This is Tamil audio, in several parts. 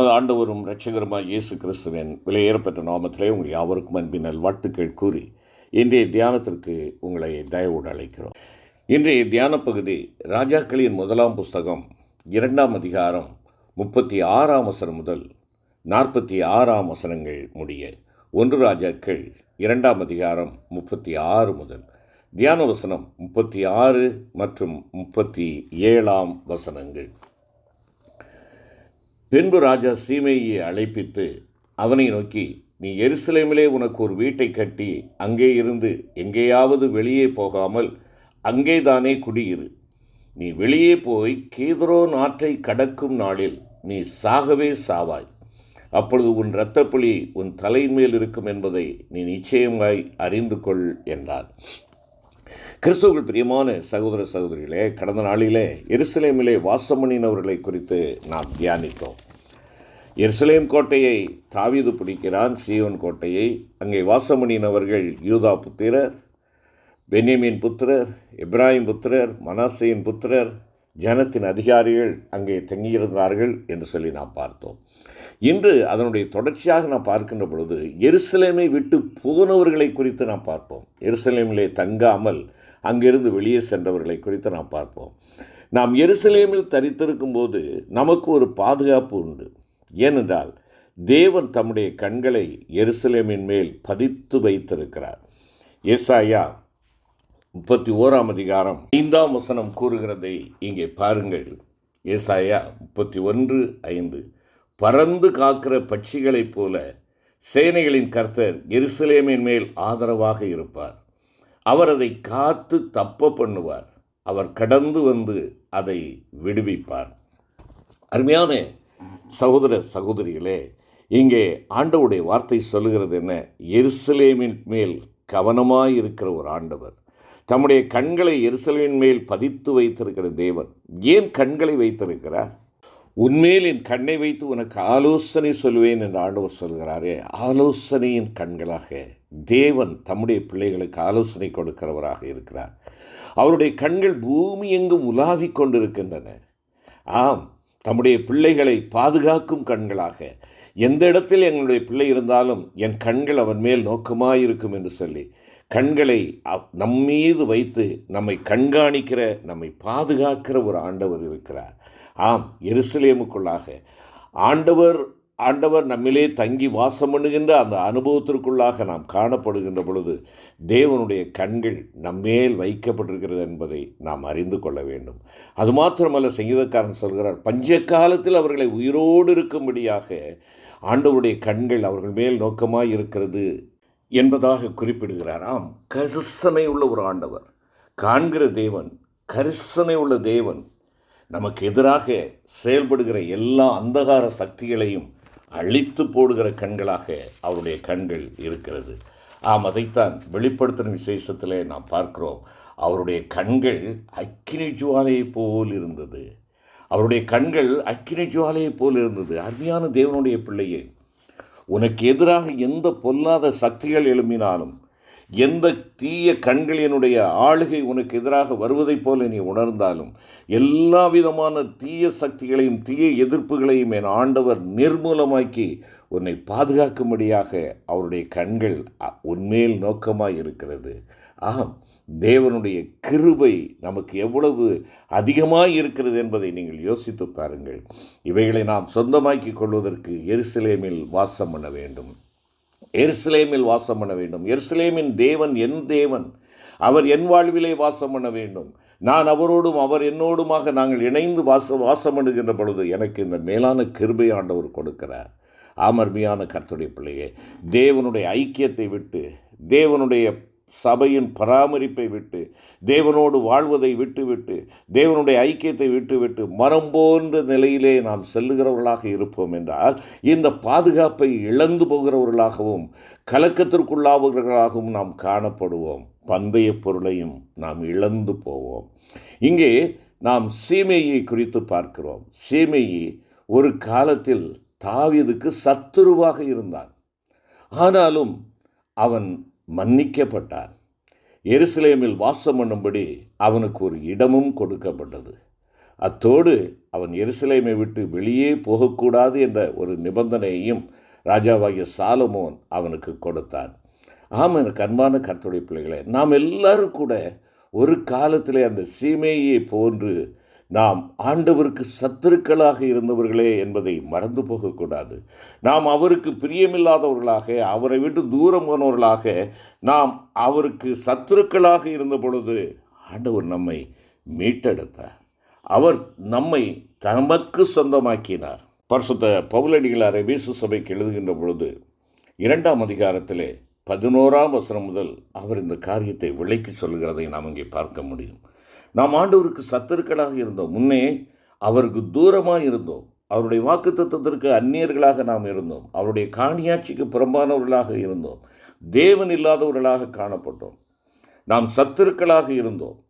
நமது ஆண்டவரும் இரட்சகருமாய் இயேசு கிறிஸ்துவின் விலையேறப்பெற்ற நாமத்திலே உங்கள் யாவருக்கும் அன்பின் வாழ்த்துக்கள் கூறி இன்றைய தியானத்திற்கு உங்களை தயவோடு அழைக்கிறோம். இன்றைய தியான பகுதி ராஜாக்களின் முதலாம் புஸ்தகம் இரண்டாம் அதிகாரம் முப்பத்தி ஆறாம் வசனம் முதல் நாற்பத்தி ஆறாம் வசனங்கள் முடிய ஒன்று ராஜாக்கள் இரண்டாம் அதிகாரம் முப்பத்தி ஆறு முதல் தியான வசனம் முப்பத்தி ஆறு மற்றும் முப்பத்தி ஏழாம் வசனங்கள். பின்பு ராஜா சீமையை அழைப்பித்து அவனை நோக்கி நீ எருசலேமிலே உனக்கு ஒரு வீட்டை கட்டி அங்கே இருந்து எங்கேயாவது வெளியே போகாமல் அங்கேதானே குடியிரு. நீ வெளியே போய் கீதரோ நாற்றை கடக்கும் நாளில் நீ சாகவே சாவாய். அப்பொழுது உன் இரத்தப்புலி உன் தலைமேல் இருக்கும் என்பதை நீ நிச்சயமாய் அறிந்து கொள் என்றார். கிறிஸ்துவுக்குள் பிரியமான சகோதர சகோதரிகளே கடந்த நாளிலே எருசலேமிலே வாசமணினவர்களை குறித்து நாம் தியானித்தோம். எருசலேம் கோட்டையை தாவிது பிடிக்கிறான் சீயோன் கோட்டையை. அங்கே வாசமணினவர்கள் யூதா புத்திரர் பென்யமின் புத்திரர் இப்ராஹிம் புத்திரர் மனாசையின் புத்திரர் ஜனத்தின் அதிகாரிகள் அங்கே தங்கியிருந்தார்கள் என்று சொல்லி நாம் பார்த்தோம். இன்று அதனுடைய தொடர்ச்சியாக நாம் பார்க்கின்ற பொழுது எருசலேமை விட்டு போனவர்களை குறித்து நாம் பார்ப்போம். எருசலேமிலே தங்காமல் அங்கிருந்து வெளியே சென்றவர்களை குறித்து நாம் பார்ப்போம். நாம் எருசலேமில் தரித்திருக்கும் போது நமக்கு ஒரு பாதுகாப்பு உண்டு. ஏனென்றால் தேவன் தம்முடைய கண்களை எருசலேமின் மேல் பதித்து வைத்திருக்கிறார். ஏசாயா முப்பத்தி ஓராம் அதிகாரம் ஐந்தாம் வசனம் கூறுகிறதை இங்கே பாருங்கள். ஏசாயா முப்பத்தி ஒன்று ஐந்து. பறந்து காக்கிற பட்சிகளைப் போல சேனைகளின் கர்த்தர் எருசலேமின் மேல் ஆதரவாக இருப்பார். அவர் அதை காத்து தப்ப பண்ணுவார். அவர் கடந்து வந்து அதை விடுவிப்பார். அருமையான சகோதர சகோதரிகளே இங்கே ஆண்டவுடைய வார்த்தை சொல்லுகிறது என்ன? எருசலேமின் மேல் கவனமாக இருக்கிற ஒரு ஆண்டவர் தம்முடைய கண்களை எருசலேமின் மேல் பதித்து வைத்திருக்கிற தேவன். ஏன் கண்களை வைத்திருக்கிறார்? உன்மேல் என் கண்ணை வைத்து உனக்கு ஆலோசனை சொல்வேன் என்று ஆண்டவர் சொல்கிறாரே ஆலோசனையின் கண்களாக தேவன் தம்முடைய பிள்ளைகளுக்கு ஆலோசனை கொடுக்கிறவராக இருக்கிறார். அவருடைய கண்கள் பூமி எங்கும் உலாவிக் கொண்டிருக்கின்றன. ஆம் தம்முடைய பிள்ளைகளை பாதுகாக்கும் கண்களாக. எந்த இடத்தில் எங்களுடைய பிள்ளை இருந்தாலும் என் கண்கள் அவன் மேல் நோக்கமாயிருக்கும் என்று சொல்லி கண்களை நம்மீது வைத்து நம்மை கண்காணிக்கிற நம்மை பாதுகாக்கிற ஒரு ஆண்டவர் இருக்கிறார். ஆம் எருசலேமுக்குள்ளாக. ஆண்டவர் ஆண்டவர் நம்மிலே தங்கி வாசம் பண்ணுகின்ற அந்த அனுபவத்திற்குள்ளாக நாம் காணப்படுகின்ற பொழுது தேவனுடைய கண்கள் நம்மேல் வைக்கப்பட்டிருக்கிறது என்பதை நாம் அறிந்து கொள்ள வேண்டும். அது மாத்திரமல்ல சங்கீதக்காரன் சொல்கிறார் பஞ்ச காலத்தில் அவர்களை உயிரோடு இருக்கும்படியாக ஆண்டவருடைய கண்கள் அவர்கள் மேல் நோக்கமாக இருக்கிறது. என்பதாக குறிப்பிடுகிறார். ஆம் கரிசனை உள்ள ஒரு ஆண்டவர் காண்கிற தேவன் கரிசனை உள்ள தேவன் நமக்கு எதிராக செயல்படுகிற எல்லா அந்தகார சக்திகளையும் அழித்து போடுகிற கண்களாக அவருடைய கண்கள் இருக்கிறது. ஆம் அதைத்தான் வெளிப்படுத்தின விசேஷத்தில் நாம் பார்க்கிறோம். அவருடைய கண்கள் அக்கினி ஜுவாலையை போல் இருந்தது. அவருடைய கண்கள் அக்கினி ஜுவாலையை போல் இருந்தது. அருமையான தேவனுடைய பிள்ளையை உனக்கு எதிராக எந்த பொல்லாத சக்திகள் எழும்பினாலும் எந்த தீய கண்களினுடைய ஆளுகை உனக்கு எதிராக வருவதைப் போல நீ உணர்ந்தாலும் எல்லா விதமான தீய சக்திகளையும் தீய எதிர்ப்புகளையும் என் ஆண்டவர் நிர்மூலமாக்கி உன்னை பாதுகாக்கும்படியாக அவருடைய கண்கள் உன்மேல் நோக்கமாக இருக்கிறது. ஆம். தேவனுடைய கிருபை நமக்கு எவ்வளவு அதிகமாக இருக்கிறது என்பதை நீங்கள் யோசித்து பாருங்கள். இவைகளை நாம் சொந்தமாக்கி கொள்வதற்கு எருசலேமில் வாசம் பண்ண வேண்டும். எருசலேமில் வாசம் பண்ண வேண்டும். எருசலேமின் தேவன் என் தேவன். அவர் என் வாழ்விலே வாசம் பண்ண வேண்டும். நான் அவரோடும் அவர் என்னோடுமாக நாங்கள் இணைந்து வாச வாசம் பண்ணுகின்ற பொழுது எனக்கு இந்த மேலான கிருபை ஆண்டவர் கொடுக்கிறார். ஆமர்மையான கர்த்துடைய பிள்ளையே தேவனுடைய ஐக்கியத்தை விட்டு தேவனுடைய சபையின் பராமரிப்பை விட்டு தேவனோடு வாழ்வதை விட்டுவிட்டு தேவனுடைய ஐக்கியத்தை விட்டுவிட்டு மரம் போன்ற நிலையிலே நாம் செல்லுகிறவர்களாக இருப்போம் என்றால் இந்த பாதுகாப்பை இழந்து போகிறவர்களாகவும் கலக்கத்திற்குள்ளாகிறவர்களாகவும் நாம் காணப்படுவோம். பந்தய பொருளையும் நாம் இழந்து போவோம். இங்கே நாம் சீமையை குறித்து பார்க்கிறோம். சீமையை ஒரு காலத்தில் தாவிதுக்கு சத்துருவாக இருந்தான். ஆனாலும் அவன் மன்னிக்கப்பட்டான் எருசலேமில் வாசம் பண்ணும்படி அவனுக்கு ஒரு இடமும் கொடுக்கப்பட்டது. அத்தோடு அவன் எருசலேமை விட்டு வெளியே போகக்கூடாது என்ற ஒரு நிபந்தனையையும் ராஜாவாகிய சாலமோன் அவனுக்கு கொடுத்தான். ஆமாம் எனக்கு அன்பான கருத்துடைய பிள்ளைகளே நாம் எல்லாரும் கூட ஒரு காலத்திலே அந்த சீமையை போன்று நாம் ஆண்டவருக்கு சத்துருக்களாக இருந்தவர்களே என்பதை மறந்து போகக்கூடாது. நாம் அவருக்கு பிரியமில்லாதவர்களாக அவரை விட்டு தூரம் போனவர்களாக நாம் அவருக்கு சத்துருக்களாக இருந்த பொழுது ஆண்டவர் நம்மை மீட்டெடுத்தார். அவர் நம்மை தமக்கு சொந்தமாக்கினார். பரிசுத்த பவுலடிகளாரை வீசு சபைக்கு எழுதுகின்ற பொழுது இரண்டாம் அதிகாரத்திலே பதினோராம் வசனம் முதல் அவர் இந்த காரியத்தை விலைக்கு சொல்கிறதை நாம் இங்கே பார்க்க முடியும். நாம் ஆண்டவருக்கு சத்தருக்களாக இருந்தோம். முன்னே அவருக்கு தூரமாக இருந்தோம். அவருடைய வாக்கு தத்துவத்திற்கு அந்நியர்களாக நாம் இருந்தோம். அவருடைய காணியாட்சிக்கு புறம்பானவர்களாக இருந்தோம். தேவன் இல்லாதவர்களாக காணப்பட்டோம். நாம் சத்துருக்களாக இருந்தோம்.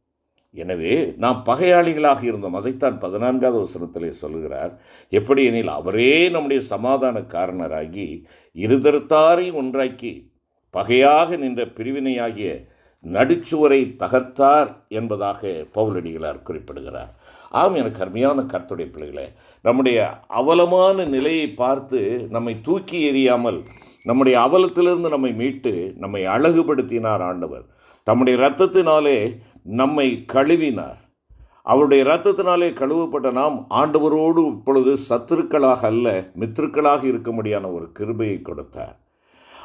எனவே நாம் பகையாளிகளாக இருந்தோம். அதைத்தான் பதினான்காவது வசனத்திலே சொல்கிறார் எப்படி எனில் அவரே நம்முடைய சமாதான காரணராகி இருதரத்தாரையும் ஒன்றாக்கி பகையாக நின்ற பிரிவினையாகிய நடுச்சுவரை தகர்த்தார் என்பதாக பவுலடிகளார் குறிப்பிடுகிறார். ஆம் எனக்கு அருமையான கர்த்துடைய பிள்ளைகளே நம்முடைய அவலமான நிலையை பார்த்து நம்மை தூக்கி எறியாமல் நம்முடைய அவலத்திலிருந்து நம்மை மீட்டு நம்மை அழகுபடுத்தினார் ஆண்டவர். தம்முடைய இரத்தத்தினாலே நம்மை கழுவினார். அவருடைய இரத்தத்தினாலே கழுவப்பட்ட நாம் ஆண்டவரோடு இப்பொழுது சத்துருக்களாக அல்ல மித்திருக்களாக இருக்கும்படியான ஒரு கிருபையை கொடுத்தார்.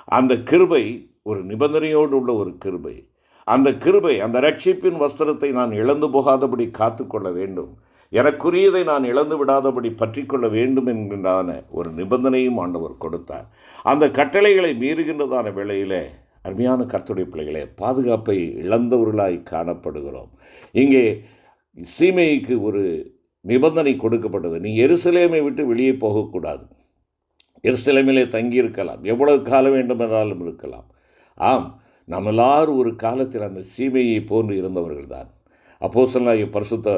அந்த கிருபை ஒரு நிபந்தனையோடு உள்ள ஒரு கிருபை. அந்த கிருபை அந்த ரட்சிப்பின் வஸ்திரத்தை நான் இழந்து போகாதபடி காத்துக்கொள்ள வேண்டும். எனக்குரியதை நான் இழந்து விடாதபடி பற்றிக்கொள்ள வேண்டும் என்கின்றான ஒரு நிபந்தனையும் ஆண்டவர் கொடுத்தார். அந்த கட்டளைகளை மீறுகின்றதான வேளையிலே அருமையான கர்த்துடைய பிள்ளைகளே பாதுகாப்பை இழந்தவர்களாய் காணப்படுகிறோம். இங்கே சீமைக்கு ஒரு நிபந்தனை கொடுக்கப்பட்டது. நீ எருசலேமை விட்டு வெளியே போகக்கூடாது. எருசலேமிலே தங்கியிருக்கலாம். எவ்வளவு காலம் வேண்டுமென்றாலும் இருக்கலாம். ஆம் நாம் எல்லாரும் ஒரு காலத்தில் அந்த சீமையை போன்று இருந்தவர்கள் தான் அப்போ சொல்லாகிய பரிசுத்த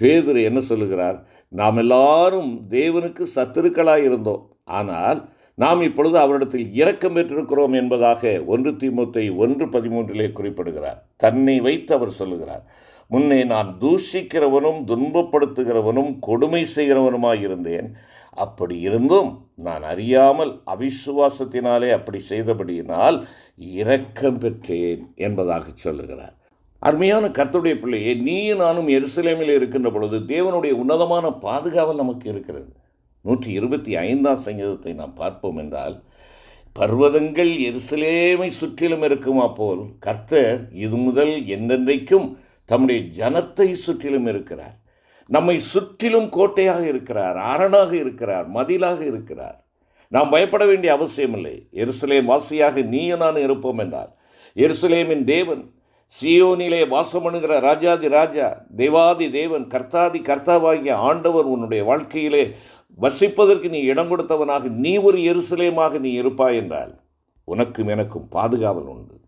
பேதுரு என்ன சொல்லுகிறார்? நாம் எல்லாரும் தேவனுக்கு சத்துருக்களாக இருந்தோம். ஆனால் நாம் இப்பொழுது அவரிடத்தில் இரக்கம் பெற்றிருக்கிறோம் என்பதாக ஒன்று திமுத்தை ஒன்று பதிமூன்றிலே குறிப்பிடுகிறார். தன்னை வைத்து அவர் சொல்லுகிறார். முன்னே நான் தூஷிக்கிறவனும் துன்பப்படுத்துகிறவனும் கொடுமை செய்கிறவனுமாயிருந்தேன் அப்படி இருந்தும் நான் அறியாமல் அவிசுவாசத்தினாலே அப்படி செய்தபடியினால் இரக்கம் பெற்றேன் என்பதாக சொல்லுகிறார். அருமையான கர்த்தருடைய பிள்ளையே நீயும் நானும் எருசலேமில் இருக்கின்ற பொழுது தேவனுடைய உன்னதமான பாதுகாவல் நமக்கு இருக்கிறது. நூற்றி இருபத்தி ஐந்தாம் சங்கீதத்தை நாம் பார்ப்போம் என்றால் பர்வதங்கள் எருசலேமை சுற்றிலும் இருக்குமா போல் கர்த்தர் இது முதல் என்றென்றைக்கும் தம்முடைய ஜனத்தை சுற்றிலும் இருக்கிறார். நம்மை சுற்றிலும் கோட்டையாக இருக்கிறார் அரணாக இருக்கிறார் மதிலாக இருக்கிறார். நாம் பயப்பட வேண்டிய அவசியமில்லை. எருசலேம் வாசியாக நீயும் நான் இருப்போம் என்றால் எருசலேமின் தேவன் சியோனிலே வாசமணுகிற ராஜாதி ராஜா தேவாதி தேவன் கர்த்தாதி கர்த்தாவாகிய ஆண்டவர் உன்னுடைய வாழ்க்கையிலே வசிப்பதற்கு நீ இடம் கொடுத்தவனாக நீ ஒரு எருசலேமாக நீ இருப்பாய் என்றால் உனக்கும் எனக்கும் பாதுகாவல் உண்டு.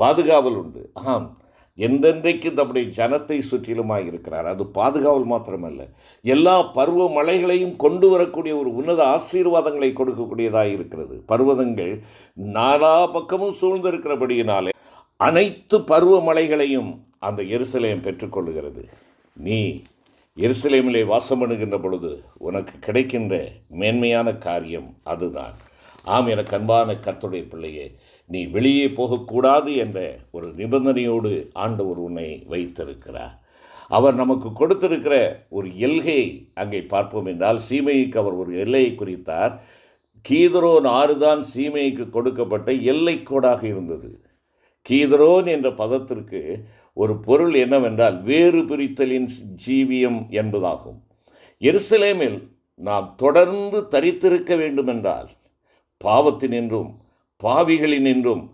பாதுகாவல் உண்டு. ஆம். என்றென்றைக்கு தம்முடைய ஜனத்தை சுற்றிலுமாக இருக்கிறார். அது பாதுகாவல் மாத்திரமல்ல. எல்லா பருவ மலைகளையும் கொண்டு வரக்கூடிய ஒரு உன்னத ஆசீர்வாதங்களை கொடுக்கக்கூடியதாக இருக்கிறது. பர்வதங்கள் நாலா பக்கமும் சூழ்ந்திருக்கிறபடியினாலே அனைத்து பருவமழைகளையும் அந்த எருசலேம் பெற்றுக்கொள்ளுகிறது. நீ எருசலேமிலே வாசம் பண்ணுகின்ற பொழுது உனக்கு கிடைக்கின்ற மேன்மையான காரியம் அதுதான். ஆம் எனக்கு அன்பான கர்த்துடைய பிள்ளையே நீ வெளியே போகக்கூடாது என்ற ஒரு நிபந்தனையோடு ஆண்டவர் உன்னை வைத்திருக்கிறார். அவர் நமக்கு கொடுத்திருக்கிற ஒரு எல்கையை அங்கே பார்ப்போம் என்றால் சீமைக்கு அவர் ஒரு எல்லையை குறித்தார். கீதரோன் ஆறுதான் சீமைக்கு கொடுக்கப்பட்ட எல்லைக்கோடாக இருந்தது. கீதரோன் என்ற பதத்திற்கு ஒரு பொருள் என்னவென்றால் வேறு பிரித்தலின் ஜீவியம் என்பதாகும். எருசலேமில் நாம் தொடர்ந்து தரித்திருக்க வேண்டுமென்றால் பாவத்தினின்றும் பாவிகளினின்றும்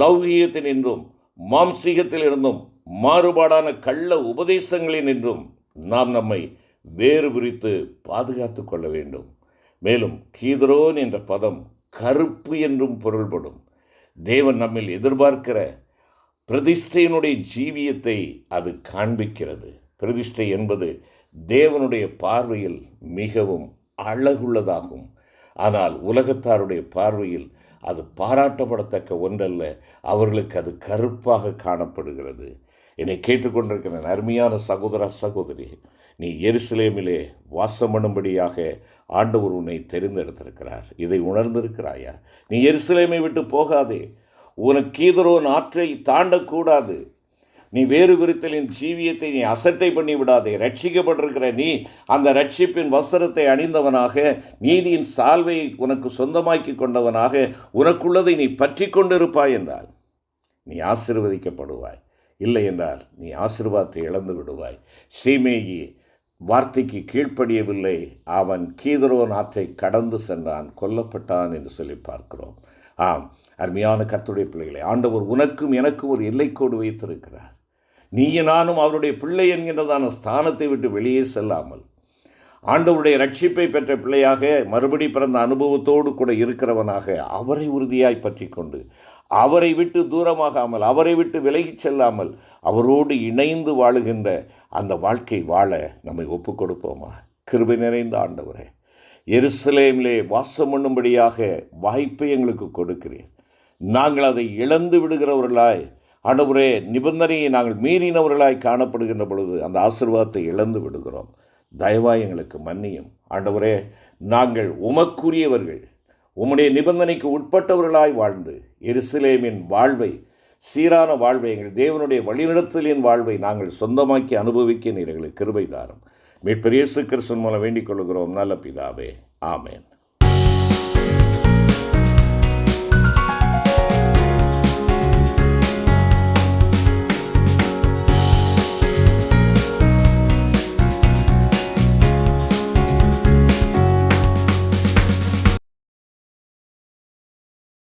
லௌகியத்தினின்றும் மாம்சீகத்திலிருந்தும் மாறுபாடான கள்ள உபதேசங்களினின்றும் நாம் நம்மை வேறு பிரித்து பாதுகாத்து கொள்ள வேண்டும். மேலும் கீதரோன் என்ற பதம் கருப்பு என்றும் பொருள்படும். தேவன் நம்மில் எதிர்பார்க்கிற பிரதிஷ்டையினுடைய ஜீவியத்தை அது காண்பிக்கிறது. பிரதிஷ்டை என்பது தேவனுடைய பார்வையில் மிகவும் அழகுள்ளதாகும். ஆனால் உலகத்தாருடைய பார்வையில் அது பாராட்டப்படத்தக்க ஒன்றல்ல அவர்களுக்கு அது கருப்பாக காணப்படுகிறது. என்னை கேட்டுக்கொண்டிருக்கிற அருமையான சகோதர சகோதரி நீ எருசலேமிலே வாசமனும்படியாக ஆண்டவர் உன்னை தெரிந்தெடுத்திருக்கிறார். இதை உணர்ந்திருக்கிறாயா? நீ எருசலேமை விட்டு போகாதே. உனக்கு கீதரோன் ஆற்றை தாண்டக்கூடாது. நீ வேறு விருத்தலின் ஜீவியத்தை நீ அசட்டை பண்ணி விடாதே. ரட்சிக்கப்பட்டிருக்கிற நீ அந்த ரட்சிப்பின் வஸ்திரத்தை அணிந்தவனாக நீதியின் சால்வையை உனக்கு சொந்தமாக்கி கொண்டவனாக உனக்குள்ளதை நீ பற்றி கொண்டிருப்பாய் என்றால் நீ ஆசிர்வதிக்கப்படுவாய். இல்லை என்றால் நீ ஆசிர்வாதத்தை இழந்து விடுவாய். சீமேயி வார்த்தைக்கு கீழ்ப்படியவில்லை. அவன் கீதரோன் ஆற்றை கடந்து சென்றான். கொல்லப்பட்டான் என்று சொல்லி பார்க்கிறோம். ஆம் அருமையான கர்த்தருடைய பிள்ளைகளை ஆண்டவர் உனக்கும் எனக்கும் ஒரு எல்லைக்கோடு வைத்திருக்கிறார். நீயும் நானும் அவருடைய பிள்ளை என்கின்றதான ஸ்தானத்தை விட்டு வெளியே செல்லாமல் ஆண்டவருடைய ரட்சிப்பை பெற்ற பிள்ளையாக மறுபடி பிறந்த அனுபவத்தோடு கூட இருக்கிறவனாக அவரை உறுதியாய் பற்றி கொண்டு அவரை விட்டு தூரமாகாமல் அவரை விட்டு விலகிச் செல்லாமல் அவரோடு இணைந்து வாழுகின்ற அந்த வாழ்க்கை வாழ நம்மை ஒப்புக் கொடுப்போமா கிருபை நிறைந்த ஆண்டவரே எருசலேமிலே வாசம் பண்ணும்படியாக வாய்ப்பை எங்களுக்கு கொடுக்கிறேன் நாங்கள் அதை இழந்து விடுகிறவர்களாய் ஆண்டவரே நிபந்தனையை நாங்கள் மீறினவர்களாய் காணப்படுகின்ற பொழுது அந்த ஆசிர்வாதத்தை இழந்து விடுகிறோம். தயவாய் எங்களுக்கு மன்னியும். ஆண்டவரே நாங்கள் உமக்குரியவர்கள். உம்முடைய நிபந்தனைக்கு உட்பட்டவர்களாய் வாழ்ந்து எருசலேமின் வாழ்வை சீரான வாழ்வை எங்கள் தேவனுடைய வழிநடத்தலின் வாழ்வை நாங்கள் சொந்தமாக்கி அனுபவிக்க நீர் எங்களுக்கு கிருபை தாரும். மீட்பரியேசு கிறிஸ்துவின் மூலம் வேண்டிக் கொள்கிறோம் நல்ல பிதாவே. ஆமேன்.